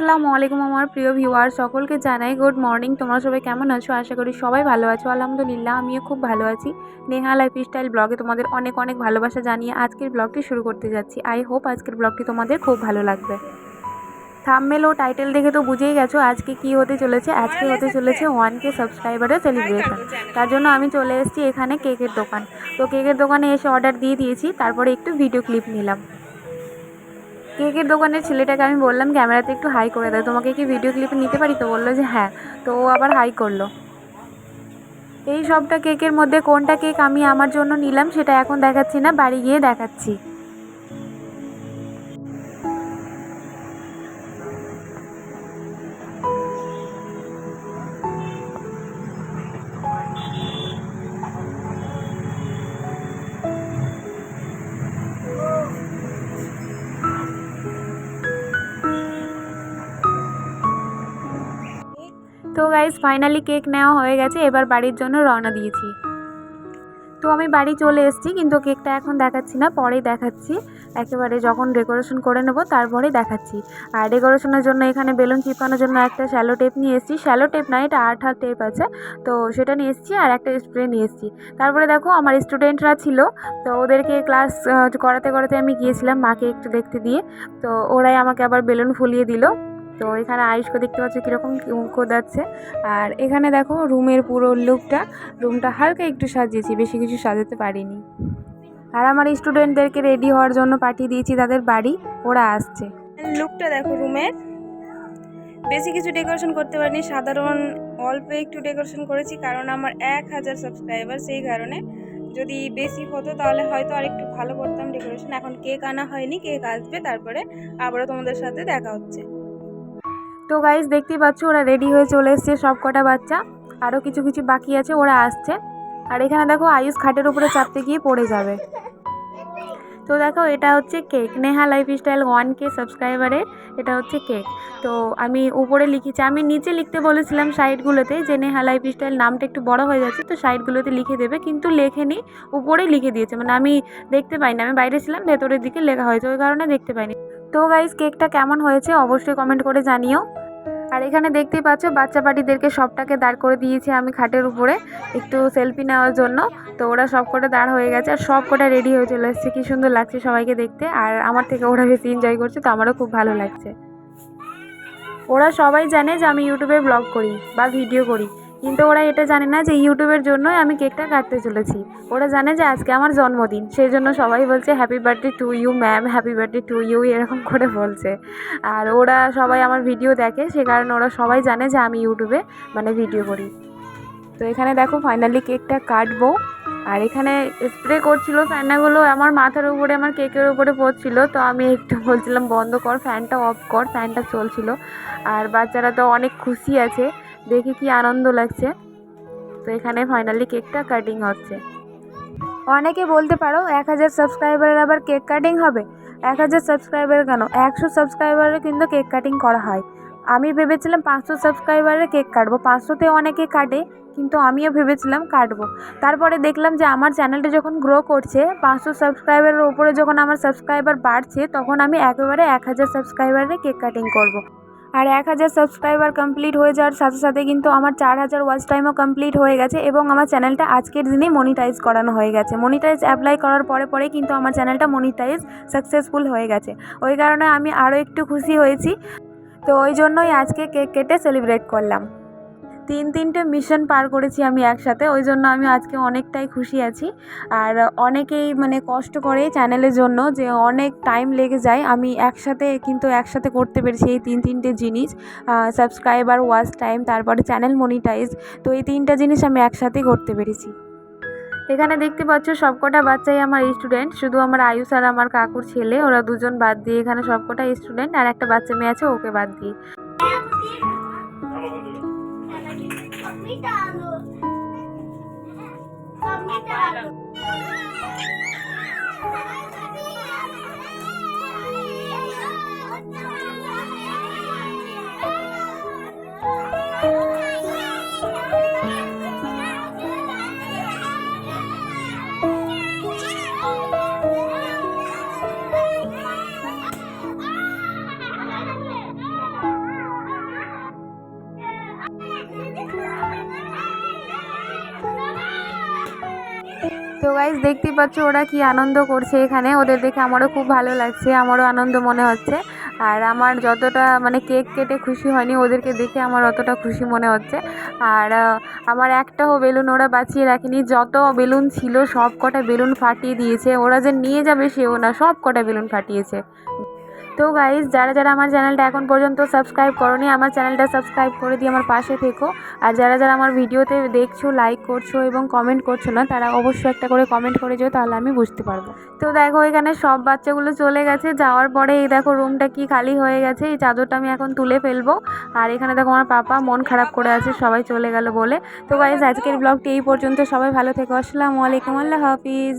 আসসালামু আলাইকুম আমার প্রিয় ভিউয়ার সকলকে জানাই গুড মর্নিং তোমরা সবাই কেমন আছো? আশা করি সবাই ভালো আছো। আলহামদুলিল্লাহ, আমিও খুব ভালো আছি। নেহা লাইফ স্টাইল ব্লগে তোমাদের অনেক অনেক ভালোবাসা জানিয়ে আজকের ব্লগটি শুরু করতে যাচ্ছি। আই হোপ আজকের ব্লগটি তোমাদের খুব ভালো লাগবে। থামমেল ও টাইটেল দেখে তো বুঝেই গেছো আজকে কি হতে চলেছে? আজকে হতে চলেছে ওয়ান কে সাবস্ক্রাইবারের সেলিব্রেশন তার জন্য আমি চলে এসেছি এখানে কেকের দোকান। তো কেকের দোকানে এসে অর্ডার দিয়ে দিয়েছি, তারপরে একটু ভিডিও ক্লিপ নিলাম। কেকের দোকানের ছেলেটাকে আমি বললাম ক্যামেরাতে একটু হাই করে দেয় তোমাকে কি ভিডিও ক্লিপে নিতে পারি? তো বলল যে হ্যাঁ। তো ও আবার হাই করল। এই সবটা কেকের মধ্যে কোনটা কেক আমি আমার জন্য নিলাম সেটা এখন দেখাচ্ছি না, বাড়ি গিয়ে দেখাচ্ছি। গাইজ ফাইনালি কেক নেওয়া হয়ে গেছে, এবার বাড়ির জন্য রওনা দিয়েছি। তো আমি বাড়ি চলে এসেছি, কিন্তু কেকটা এখন দেখাচ্ছি না, পরেই দেখাচ্ছি। একেবারে যখন ডেকোরেশন করে নেব তারপরে দেখাচ্ছি। আর ডেকোরেশনের জন্য এখানে বেলুন চিপকানোর জন্য একটা শ্যালো টেপ নিয়ে এসেছি। শ্যালো টেপ না, এটা আট হাত টেপ আছে। তো সেটা নিয়ে এসেছি আর একটা স্প্রে নিয়ে এসেছি। তারপরে দেখো, আমার স্টুডেন্টরা ছিল। তো ওদেরকে ক্লাস করাতে করাতে আমি গিয়েছিলাম মাকে একটু দেখতে দিয়ে। তো ওরাই আমাকে আবার বেলুন ফুলিয়ে দিল। তো এখানে আয়ুষকে দেখতে পাচ্ছি কীরকম কোদাচ্ছে আর এখানে দেখো রুমের পুরো লুকটা, রুমটা হালকা একটু সাজিয়েছি, বেশি কিছু সাজাতে পারিনি। আর আমার স্টুডেন্টদেরকে রেডি হওয়ার জন্য পাঠিয়ে দিয়েছি, তাদের বাড়ি, ওরা আসছে। লুকটা দেখো রুমের। বেশি কিছু ডেকোরেশন করতে পারিনি, সাধারণ অল্প একটু ডেকোরেশন করেছি, কারণ আমার এক হাজার সাবস্ক্রাইবার সেই কারণে। যদি বেশি হতো তাহলে হয়তো আর একটু ভালো করতাম ডেকোরেশন। এখন কেক আনা হয়নি, কেক আসবে, তারপরে আবারও তোমাদের সাথে দেখা হচ্ছে। তো গাইজ দেখতেই পাচ্ছ, ওরা রেডি হয়ে চলে এসছে সব কটা বাচ্চা। আরও কিছু কিছু বাকি আছে, ওরা আসছে। আর এখানে দেখো, আয়ুষ খাটের উপরে চাপতে গিয়ে পড়ে যাবে। তো দেখো, এটা হচ্ছে cake Neha life style one কে সাবস্ক্রাইবারের এটা হচ্ছে কেক তো আমি উপরে লিখেছি, আমি নিচে লিখতে বলেছিলাম সাইডগুলোতে যে নেহা লাইফ স্টাইল নামটা একটু বড় হয়ে যাচ্ছে, তো সাইডগুলোতে লিখে দেবে, কিন্তু লেখেনি উপরেই লিখে দিয়েছে। মানে আমি দেখতে পাইনি, আমি বাইরে ছিলাম, ভেতরের দিকে লেখা হয়েছে, ওই কারণে দেখতে পাইনি। তো গাইজ কেকটা কেমন হয়েছে, অবশ্যই কমেন্ট করে জানিও। আর এখানে দেখতেই পাচ্ছ বাচ্চা পাটিদেরকে সবটাকে দাঁড় করে দিয়েছি আমি খাটের উপরে, একটু সেলফি নেওয়ার জন্য। তো ওরা সব কটা দাঁড় হয়ে গেছে আর সব কটা রেডি হয়ে চলে এসছে। কী সুন্দর লাগছে সবাইকে দেখতে। আর আমার থেকে ওরা বেশি এনজয় করছে, তো আমারও খুব ভালো লাগছে। ওরা সবাই জানে যে আমি ইউটিউবে ব্লগ করি বা ভিডিও করি। কিন্তু ওরা এটা জানে না যে ইউটিউবের জন্যই আমি কেকটা কাটতে চলেছি। ওরা জানে যে আজকে আমার জন্মদিন সেই জন্য সবাই বলছে happy birthday to you ma'am happy birthday to you এরকম করে বলছে। আর ওরা সবাই আমার ভিডিও দেখে, সে কারণে ওরা সবাই জানে যে আমি ইউটিউবে মানে ভিডিও করি। তো এখানে দেখো ফাইনালি কেকটা কাটবো। আর এখানে স্প্রে করছিল ফ্যানগুলো, আমার মাথার উপরে, আমার কেকের উপরে পড়ছিল। তো আমি একটু বলছিলাম, বন্ধ কর, ফ্যানটা অফ কর, ফ্যানটা চলছিল। আর বাচ্চারা তো অনেক খুশি আছে। দেখে কি আনন্দ লাগছে। তো এখানে ফাইনালি কেকটা কাটিং হচ্ছে। অনেকে বলতে পারো এক হাজার সাবস্ক্রাইবারের আবার কেক কাটিং হবে। এক হাজার সাবস্ক্রাইবার কেন? একশো সাবস্ক্রাইবারে কিন্তু কেক কাটিং করা হয়। আমি ভেবেছিলাম পাঁচশো সাবস্ক্রাইবারে কেক কাটবো। পাঁচশোতে অনেকে কাটে, কিন্তু আমিও ভেবেছিলাম কাটবো। তারপরে দেখলাম যে আমার চ্যানেলটা যখন গ্রো করছে, পাঁচশো সাবস্ক্রাইবারের ওপরে যখন আমার সাবস্ক্রাইবার বাড়ছে, তখন আমি একেবারে এক হাজার সাবস্ক্রাইবারে কেক কাটিং করব। আর এক হাজার সাবস্ক্রাইবার কমপ্লিট হয়ে যাওয়ার সাথে সাথে কিন্তু আমার চার হাজার ওয়াচ টাইমও কমপ্লিট হয়ে গেছে এবং আমার চ্যানেলটা আজকের দিনে মনিটাইজ করানো হয়ে গেছে। মনিটাইজ অ্যাপ্লাই করার পরে পরে কিন্তু আমার চ্যানেলটা মনিটাইজ সাকসেসফুল হয়ে গেছে। ওই কারণে আমি আরও একটু খুশি হয়েছি। তো ওই জন্যই আজকে কেক কেটে সেলিব্রেট করলাম। তিন তিনটে মিশন পার করেছি আমি একসাথে, ওই জন্য আমি আজকে অনেকটাই খুশি আছি। আর অনেকেই মানে কষ্ট করে চ্যানেলের জন্য যে অনেক টাইম লেগে যায়, আমি একসাথে কিন্তু একসাথে করতে পেরেছি এই তিন তিনটে জিনিস। সাবস্ক্রাইবার ওয়াচ টাইম তারপরে চ্যানেল মনিটাইজ তো এই তিনটা জিনিস আমি একসাথে করতে পেরেছি। এখানে দেখতে পাচ্ছ সবকটা বাচ্চাই আমার স্টুডেন্ট শুধু আমার আয়ুষ আর আমার কাকুর ছেলে, ওরা দুজন বাদ দিয়ে এখানে সবকটা স্টুডেন্ট আর একটা বাচ্চা মেয়ে আছে, ওকে বাদ দিয়ে। টানো তো গাইজ দেখতেই পাচ্ছ ওরা কি আনন্দ করছে এখানে। ওদের দেখে আমারও খুব ভালো লাগছে, আমারও আনন্দ মনে হচ্ছে। আর আমার যতটা মানে কেক কেটে খুশি হয়নি, ওদেরকে দেখে আমার অতটা খুশি মনে হচ্ছে। আর আমার একটাও বেলুন ওরা বাঁচিয়ে রাখেনি, যত বেলুন ছিল সব কটা বেলুন ফাটিয়ে দিয়েছে। ওরা যে নিয়ে যাবে সেও না সব কটা বেলুন ফাটিয়েছে। তো গাইজ যারা যারা আমার চ্যানেলটা এখন পর্যন্ত সাবস্ক্রাইব করনি, আমার চ্যানেলটা সাবস্ক্রাইব করে দিয়ে আমার পাশে থেকো। আর যারা যারা আমার ভিডিওতে দেখছ লাইক করছ এবং কমেন্ট করছ না, তারা অবশ্যই একটা করে কমেন্ট করে যেও, তাহলে আমি বুঝতে পারব। তো দেখো, এখানে সব বাচ্চাগুলো চলে গেছে। যাওয়ার পরে এই দেখো রুমটা কি খালি হয়ে গেছে, এই চাদরটা আমি এখন তুলে ফেলব। আর এখানে দেখো, আমার পাপা মন খারাপ করে আছে, সবাই চলে গেল বলে। তো গাইজ আজকের ব্লগটি এই পর্যন্ত, সবাই ভালো থেকো। আসসালামু আলাইকুম, আল্লাহ হাফিজ।